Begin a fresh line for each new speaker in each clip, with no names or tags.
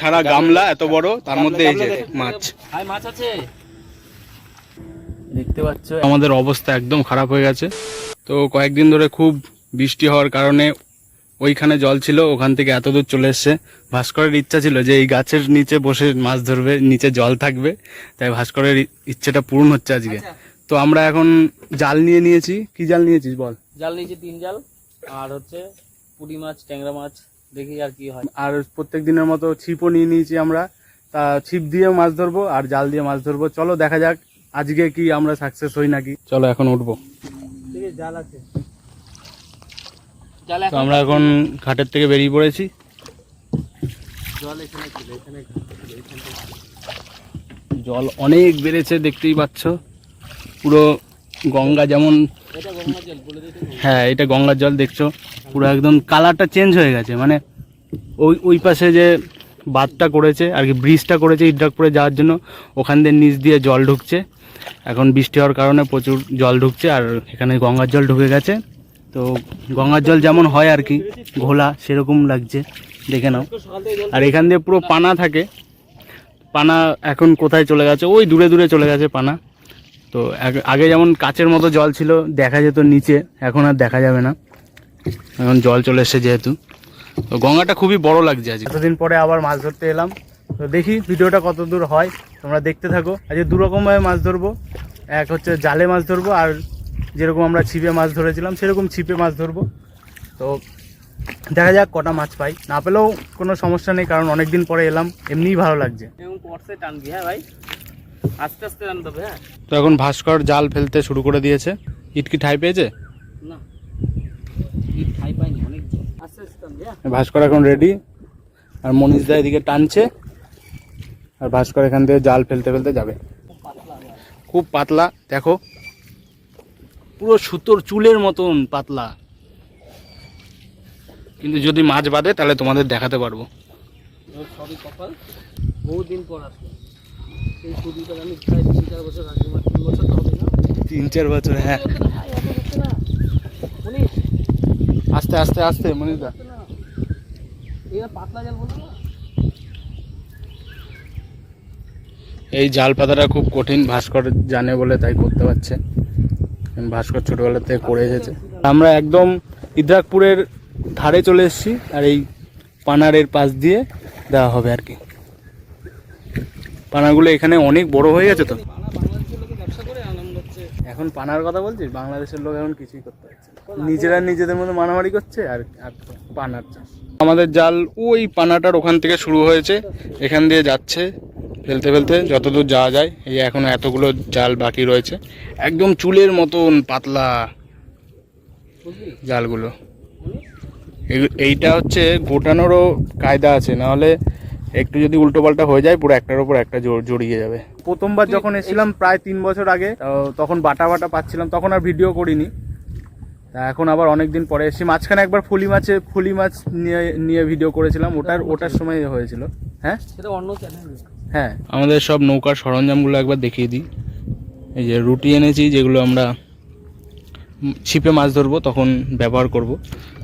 সারা গামলা এত বড় তার মধ্যে এই যে মাছ।
মাছ আছে?
দেখতে পাচ্ছ? আমাদের অবস্থা একদম খারাপ হয়ে গেছে। তো কয়েকদিন ধরে খুব বৃষ্টি হওয়ার কারণে ওইখানে জল ছিল ওখান থেকে এত দূর চলে এসছে। ভাস্করের ইচ্ছা ছিল যে এই গাছের নিচে বসে মাছ ধরবে নিচে জল থাকবে। তাই ভাস্করের ইচ্ছেটা পূরণ হচ্ছে আজকে। তো আমরা এখন জাল নিয়ে নিয়েছি। কি জাল নিয়েছিস বল?
জাল নিয়েছে তিন জাল। আর হচ্ছে পুঁটি মাছ ট্যাংরা মাছ। দেখি আর কি হয়।
আর প্রত্যেক দিনের মতো ছিপও নিয়ে নিয়েছি আমরা। তা ছিপ দিয়ে মাছ ধরবো আর জাল দিয়ে মাছ ধরবো। চলো দেখা যাক আজকে কি আমরা সাকসেস হই নাকি। চলো এখন উঠবো।
ঠিক আছে জাল আছে।
তো আমরা এখন ঘাটের থেকে বেরিয়ে পড়েছি।
জল
অনেক বেড়েছে দেখতেই পাচ্ছ। পুরো গঙ্গা যেমন হ্যাঁ এটা গঙ্গার জল দেখছ, পুরো একদম কালারটা চেঞ্জ হয়ে গেছে মানে ওই ওই পাশে যে বাঁধটা করেছে, আর কি ব্রিজটা করেছে ইড্রাকপুরে যাওয়ার জন্য, ওখান দিয়ে নিচ দিয়ে জল ঢুকছে, এখন বৃষ্টি হওয়ার কারণে প্রচুর জল ঢুকছে, আর এখানে গঙ্গার জল ঢুকে গেছে, তো গঙ্গার জল যেমন হয় আর কি, ঘোলা সেরকম লাগছে, দেখে নাও, আর এখান দিয়ে পুরো পানা থাকে, পানা এখন কোথায় চলে গেছে, ওই দূরে দূরে চলে গেছে পানা তো আগে- আগে যেমন কাচের মতো জল ছিল দেখা যেত নিচে এখন আর দেখা যাবে না। এখন জল চলে এসছে যেহেতু। তো গঙ্গাটা খুবই বড় লাগছে আজ এতদিন পরে আবার মাছ ধরতে এলাম। তো দেখি ভিডিওটা কত দূর হয় তোমরা দেখতে থাকো। আজকে দু রকমভাবে মাছ ধরবো। এক হচ্ছে জালে মাছ ধরবো আর যেরকম আমরা ছিপে মাছ ধরেছিলাম সেরকম ছিপে মাছ ধরবো। তো দেখা যাক কটা মাছ পাই। না পেলেও কোনো সমস্যা নেই কারণ অনেক দিন পরে এলাম এমনিই ভালো লাগছে।
এবং পড়ছে টানবি হ্যাঁ ভাই? আস্তে আস্তে টানতে হবে হ্যাঁ?
তো এখন ভাস্কর জাল ফেলতে শুরু করে দিয়েছে। ইটকি ঠাই পেয়েছে?
না। এই ঠাই পাইনি অনেক আস্তে আস্তে টানবি হ্যাঁ।
ভাস্কর এখন রেডি আর মনীষ দা এদিকে টানছে আর ভাস্কর এখান থেকে জাল ফেলতে ফেলতে যাবে।
খুব পাতলা
খুব পাতলা দেখো। পুরো সুতোর চুলের মতন পাতলা। কিন্তু যদি মাছ বাঁধে তাহলে তোমাদের দেখাতে পারব।
সবই কপাল। বহুদিন পর আসলো। আমি প্রায় তিন চার বছর আগে তিন বছর তো হবে না।
তিন চার বছর হ্যাঁ। আস্তে আস্তে আস্তে মনীষ দা।
হচ্ছে না এবার পাতলা জল বলতো না?
এই জাল পাতাটা খুব কঠিন ভাস্কর জানে বলে তাই করতে পারছে। ভাস্কর ছোটবেলা থেকে করে এসেছে। আমরা একদম ইদ্রাকপুরের ধারে চলে এসেছি আর এই পানারের পাশ দিয়ে দেওয়া হবে আর কি। পানাগুলো এখানে অনেক বড় হয়ে গেছে তো। এখন পানার কথা বলছিস? বাংলাদেশের লোক এখন কিছুই করতে পারছে নিজেরা নিজেদের মধ্যে মারামারি করছে আর আর পানার চাষ। আমাদের জাল ওই পানাটার ওখান থেকে শুরু হয়েছে এখান দিয়ে যাচ্ছে ফেলতে ফেলতে যতদূর যাওয়া যায়। এই এখনও এতগুলো জাল বাকি রয়েছে। একদম চুলের মতন পাতলা জালগুলো। এই- এইটা হচ্ছে গোটানোরও কায়দা আছে নাহলে একটু যদি উল্টো পাল্টা হয়ে যায় পুরো একটার উপর একটা জড়- জড়িয়ে যাবে। প্রথমবার যখন এসেছিলাম প্রায় তিন বছর আগে তখন বাটা বাটা পাচ্ছিলাম তখন আর ভিডিও করিনি। তা এখন আবার অনেক দিন পরে এসেছি। মাঝখানে একবার ফুলি মাছে ফুলি মাছ নিয়ে নিয়ে ভিডিও করেছিলাম ওটার ওটার সময় হয়েছিল। হ্যাঁ?
সেটা অন্য চ্যানেল
হ্যাঁ। আমাদের সব নৌকার সরঞ্জামগুলো একবার দেখিয়ে দিই। এই যে রুটি এনেছি যেগুলো আমরা ছিপে মাছ ধরবো তখন ব্যবহার করব।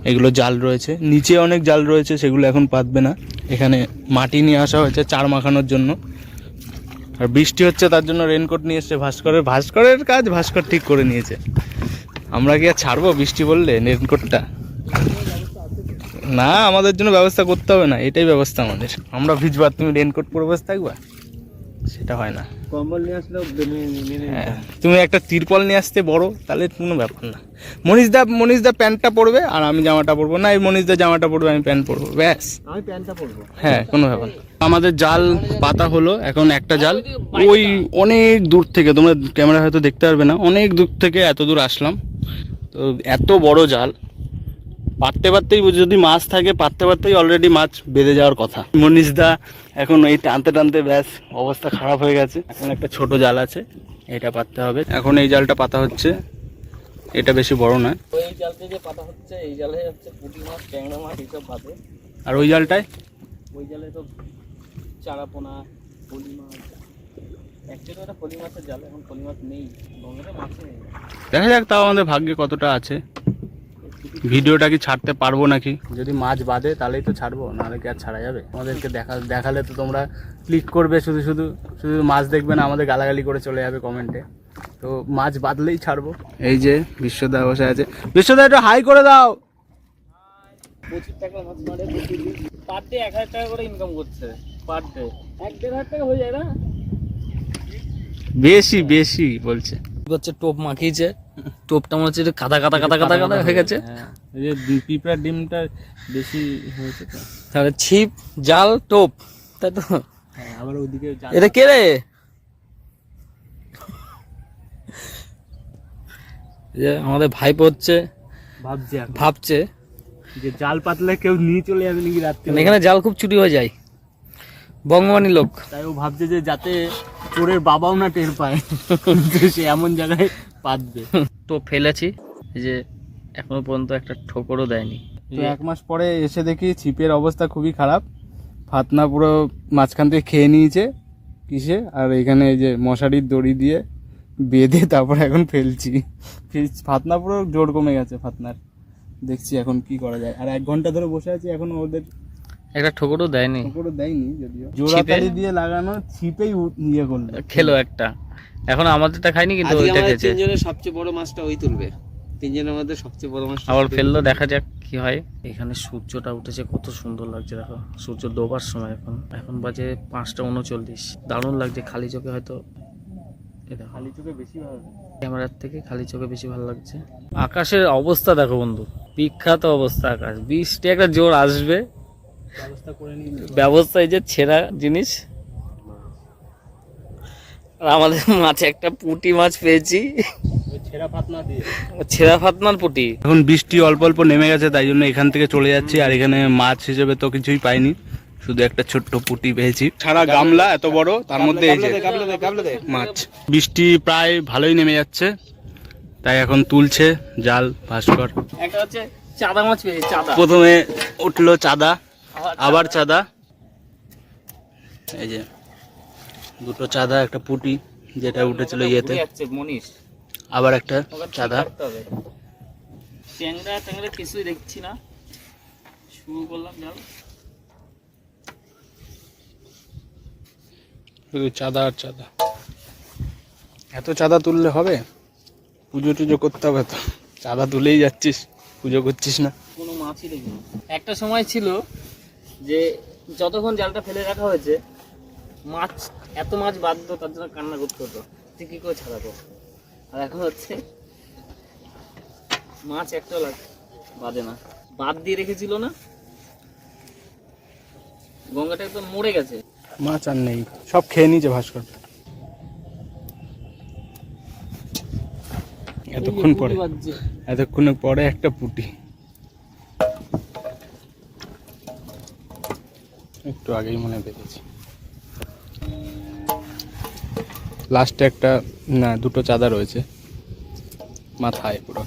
এগুলো জাল রয়েছে। নিচে অনেক জাল রয়েছে, সেগুলো এখন পাতবে না। এখানে মাটি নিয়ে আসা হয়েছে চার মাখানোর জন্য। আর বৃষ্টি হচ্ছে, তার জন্য রেনকোট নিয়ে এসছে ভাস্করের। ভাস্করের কাজ ভাস্কর ঠিক করে নিয়েছে। আমরা কি আর ছাড়বো বৃষ্টি বললে রেনকোটটা না, আমাদের জন্য ব্যবস্থা করতে হবে না, এটাই ব্যবস্থা আমাদের। আমরা ভিজবার, তুমি রেনকোট পরে বসে থাকবা? সেটা হয় না।
কম্বল নিয়ে আসলেও
হ্যাঁ, তুমি একটা তিরপল নিয়ে আসতে বড় তাহলে কোনো ব্যাপার না। মনীষদা মনীষদা প্যান্টটা পরবে আর আমি জামাটা পরবো। না এই মনীষদা জামাটা পরবে আমি প্যান্ট পরবো ব্যাস।
আমি প্যান্টটা পরবো।
হ্যাঁ কোনো ব্যাপার না। আমাদের জাল পাতা হলো এখন একটা জাল। ওই অনেক দূর থেকে তোমরা ক্যামেরা হয়তো দেখতে পারবে না অনেক দূর থেকে এত দূর আসলাম। তো এত বড় জাল। পাততে পারতেই যদি মাছ থাকে পারতে পারতেই অলরেডি মাছ বেঁধে যাওয়ার কথা। মনীষদা এখন এই টানতে টানতে ব্যাস অবস্থা খারাপ হয়ে গেছে। এখন একটা ছোট জাল আছে এটা পাততে হবে। এখন এই জালটা পাতা হচ্ছে এটা বেশি বড় না
ওই জাল থেকে পাতা হচ্ছে এই জালে হচ্ছে পুঁটি মাছ ট্যাংরা মাছ এইসব বাদে।
আর ওই জালটায়?
ওই জালে তো চারাপোনা ফলি মাছ। অ্যাকচুয়ালি ওটা ফলি মাছের জাল এখন ফলি মাছ নেই। গঙ্গাতে মাছ নেই।
দেখা যাক তাও আমাদের ভাগ্যে কতটা আছে। ভিডিওটা কি ছাড়তে পারব নাকি? যদি মাছ বাঁধে তাহলেই তো ছাড়বো নাহলে কি আর ছাড়া যাবে? আমাদেরকে দেখা দেখালে তো তোমরা ক্লিক করবে শুধু শুধু শুধু মাছ দেখবে না আমাদের গালাগালি করে চলে যাবে কমেন্টে তো মাছ বাঁধলেই ছাড়বো। এই যে বিশ্বদা বসে আছে। বিশ্বদা একটু হাই করে দাও।
টাকা মাছ মারে পার ডে এক হাজার টাকা করে ইনকাম করছে পার ডে এক দেড় হাজার টাকা হয়ে যায় না?
বেশি বেশি বলছে।
হচ্ছে টোপ মাখিয়েছে। টোপটা মনে হচ্ছে কাদা কাদা কাদা কাদা কাদা হয়ে গেছে।
হ্যাঁ, পিঁপড়ার ডিমটা বেশি হয়েছে
তাহলে ছিপ জাল টোপ তাই তো?
হ্যাঁ, আবার ওদিকে
এটা কে রে? যে আমাদের ভাইপো হচ্ছে
ভাবছি
ভাবছে।
যে জাল পাতলে কেউ নিয়ে চলে যাবে নাকি রাত্রে?
এখানে জাল খুব চুরি হয়ে যায়। বঙ্গবাণী লোক।
তাই ও ভাবছে যে যাতে চোরের বাবাও না টের পায়। সে এমন জায়গায় পাতবে।
তো ফেলেছি যে এখনও পর্যন্ত একটা ঠোকরও দেয়নি।
তো এক মাস পরে এসে দেখি ছিপের অবস্থা খুবই খারাপ। ফাতনা পুরো মাঝখান থেকে খেয়ে নিয়েছে কিসে আর এখানে এই যে মশারির দড়ি দিয়ে বেঁধে তারপর এখন ফেলছি। ফাতনা পুরো জোর কমে গেছে ফাতনার। দেখছি এখন কি করা যায়। আর এক ঘণ্টা ধরে বসে আছি এখন ওদের
একটা ঠোকরও দেয়নি।
উপরে দেয়নি যদিও। জোড়াতালি দিয়ে লাগানো ছিপেই ইয়ে করল।
খেলো একটা। এখন আমাদেরটা খাইনি কিন্তু
আজকে
ওইটা
আমাদের
খেয়েছে।
তিনজনের সবচেয়ে বড় মাছটা ওই তুলবে। তিনজনের মধ্যে সবচেয়ে বড় মাছ
আবার ফেলল দেখা যাক কি হয়। এখানে সূর্যটা উঠেছে কত সুন্দর লাগছে দেখো। সূর্য ডোবার সময় এখন। এখন বাজে পাঁচটা উনচল্লিশ। দারুণ লাগছে খালি চোখে হয়তো
খালি চোখে বেশি ভালো
ক্যামেরার থেকে খালি চোখে বেশি ভালো লাগছে। আকাশের অবস্থা দেখো বন্ধু বিখ্যাত অবস্থা আকাশ। বৃষ্টি একটা জোর আসবে।
ব্যবস্থা করে
ব্যবস্থা এই যে ছেঁড়া জিনিস। আর আমাদের মাছে একটা পুঁটি মাছ পেয়েছি।
ছেঁড়া
ফাতনার পুঁটি।
এখন বৃষ্টি অল্প অল্প নেমে গেছে তাই জন্য এখান থেকে চলে যাচ্ছি আর এখানে মাছ হিসেবে তো কিছুই পাইনি। শুধু একটা ছোট্ট পুঁটি পেয়েছি। সারা গামলা এত বড় তার মধ্যে এই যে মাছ। বৃষ্টি প্রায় ভালোই নেমে যাচ্ছে তাই এখন তুলছে জাল ভাস্কর।
একটা হচ্ছে চাদা মাছ পেয়েছি চাদা।
প্রথমে উঠল চাঁদা আবার চাঁদা। এই যে। দুটো চাঁদা একটা পুঁটি যেটা উঠেছিল ইয়েতে। আবার একটা চাঁদা।
ট্যাংরা ট্যাংরা কিছুই দেখছি না। শুরু করলাম জাল
শুধু চাঁদা আর চাঁদা। এত চাঁদা তুললে হবে? পুজো টুজো করতে হবে তো। চাঁদা তুলেই যাচ্ছিস পুজো করছিস না।
কোনো মাছই দেখিনি। একটা সময় ছিল যে যতক্ষণ জালটা ফেলে রাখা হয়েছে মাছ এত মাছ বাধ্য তার জন্য কান্না করতে হতো। তুই কী করে ছাড়াবো? আর এখন হচ্ছে, মাছ একটা লাগ, বাদে না। বাদ দিয়ে রেখেছিল না? গঙ্গাটা একদম মরে গেছে।
মাছ আর নেই, সব খেয়ে নিয়েছে ভাস্কর। এতক্ষণ পরে এতক্ষণ পরে একটা পুটি। একটু আগেই মনে হয় লাস্টে একটা না দুটো চাঁদা রয়েছে। মাথায় পুরো।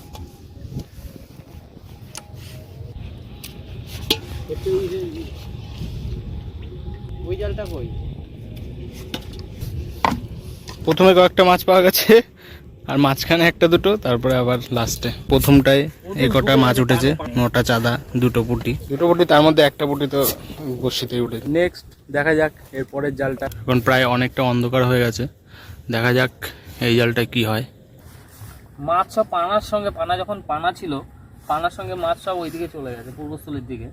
ওই জালটা কই?
প্রথমে কয়েকটা মাছ পাওয়া গেছে আর মাঝখানে একটা দুটো তারপরে আবার লাস্টে। প্রথমটায় এ কটা মাছ উঠেছে নটা চাঁদা দুটো পুটি। দুটো পুটি তার মধ্যে একটা পুটি তো বসিতেই উঠেছে। নেক্সট দেখা যাক এরপরের জালটা। এখন প্রায় অনেকটা অন্ধকার হয়ে গেছে। দেখা যাক এই জালটা কি হয়।
মাছ সব পানার সঙ্গে পানা যখন পানা ছিল পানার সঙ্গে মাছ সব ওইদিকে চলে গেছে পূর্বস্থলীর দিকে।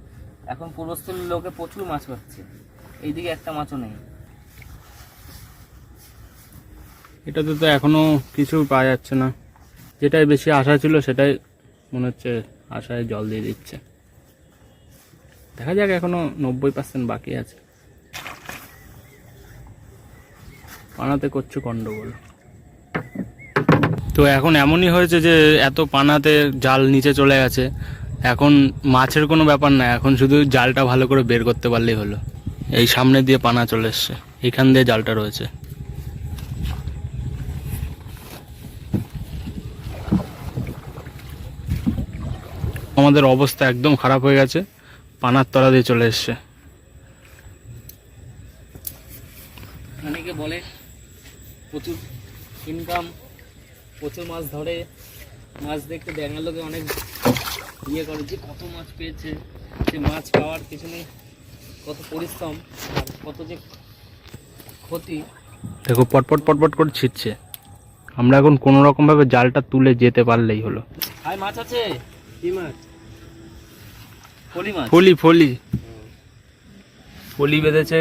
এখন পূর্বস্থলীর লোকে প্রচুর মাছ পাচ্ছে। এইদিকে একটা মাছও নেই।
এটাতে তো এখনও কিছু পাওয়া যাচ্ছে না। যেটাই বেশি আশা ছিল সেটাই মনে হচ্ছে আশায় জল দিয়ে দিচ্ছে। দেখা যাক এখনও নব্বই পার্সেন্ট বাকি আছে। পানাতে করছে গন্ডগোল। তো এখন এমনই হয়েছে যে এত পানাতে জাল নিচে চলে গেছে। এখন মাছের কোনো ব্যাপার না, এখন শুধু জালটা ভালো করে বের করতে পারলেই হলো। এই সামনে দিয়ে পানা চলে এসছে, এখান দিয়ে জালটা রয়েছে। আমাদের অবস্থা একদম খারাপ হয়ে গেছে, পানার তলা দিয়ে চলে এসছে।
অনেকে বলে প্রচুর ইনকাম প্রচুর মাছ ধরে মাছ দেখতে দেখার লোকে অনেক ইয়ে করে। যে কত মাছ পেয়েছে সে মাছ পাওয়ার পিছনে কত পরিশ্রম আর কত যে ক্ষতি।
দেখো পটপট পটপট করে ছিটছে। আমরা এখন কোনো রকম ভাবে জালটা তুলে যেতে পারলেই হলো।
ভাই মাছ আছে?
কি মাছ?
পলি মাছ।
ফলি ফলি। ফলি বেঁধেছে।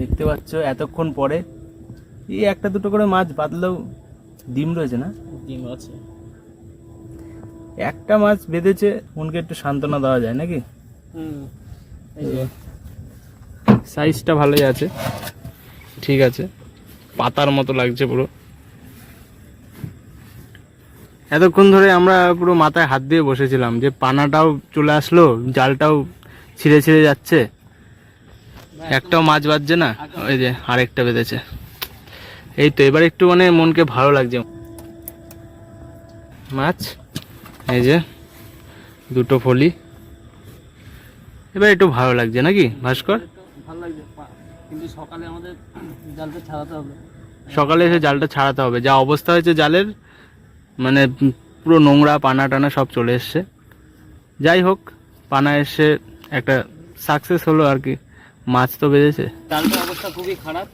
দেখতে পাচ্ছ এতক্ষণ পরে এই একটা দুটো করে মাছ বাঁধলেও ডিম রয়েছে না?
ডিম আছে।
একটা মাছ বেঁধেছে মনকে একটু সান্ত্বনা দেওয়া যায় নাকি?
হুম
সাইজটা ভালোই আছে। ঠিক আছে। পাতার মতো লাগছে পুরো। এতক্ষণ ধরে আমরা পুরো মাথায় হাত দিয়ে বসেছিলাম যে পানাটাও চলে আসলো জালটাও ছিঁড়ে ছিঁড়ে যাচ্ছে। একটাও মাছ বাজছে না ওই যে আরেকটা বেঁধেছে। এই তো এবার একটু মানে মনকে ভালো লাগছে। মাছ এই যে দুটো ফলি। এবার একটু ভালো লাগছে নাকি ভাস্কর?
ভালো লাগছে কিন্তু সকালে আমাদের জালটা ছাড়াতে হবে।
সকালে এসে জালটা ছাড়াতে হবে। যা অবস্থা হয়েছে জালের মানে পুরো নোংরা পানা টানা সব চলে এসছে। যাই হোক পানা এসে একটা সাকসেস হলো আর কি। মাছ তো বেঁধেছে।
জালটার অবস্থা খুবই খারাপ।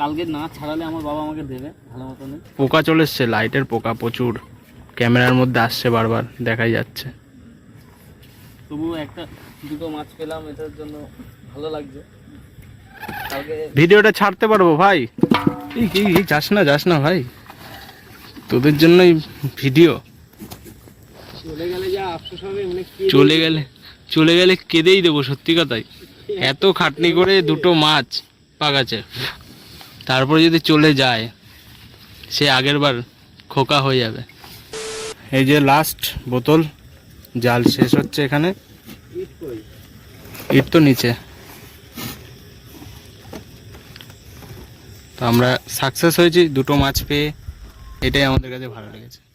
কালকে না ছাড়ালে আমার বাবা আমাকে দেবে ভালো মতন
পোকা চলে এসছে লাইটের পোকা প্রচুর। ক্যামেরার মধ্যে আসছে বারবার দেখাই যাচ্ছে।
তবুও একটা দুটো মাছ পেলাম এটার জন্য ভালো লাগছে।
ভিডিওটা ছাড়তে পারব ভাই? কি যাস না যাস না ভাই। তোদের জন্যই ভিডিও।
চলে গেলে যা আফসোস হবে মানে
চলে গেলে চলে গেলে কেঁদেই দেবো সত্যি কথাই। এত খাটনি করে দুটো মাছ পাকাছে তারপরে যদি চলে যায়, সে আগের বার খোকা হয়ে যাবে। এই যে লাস্ট বোতল, জাল শেষ হচ্ছে এখানে।
ইট
ইট তো নিচে। তো আমরা সাকসেস হয়েছি, দুটো মাছ পেয়ে। এটাই আমাদের কাছে ভালো লেগেছে।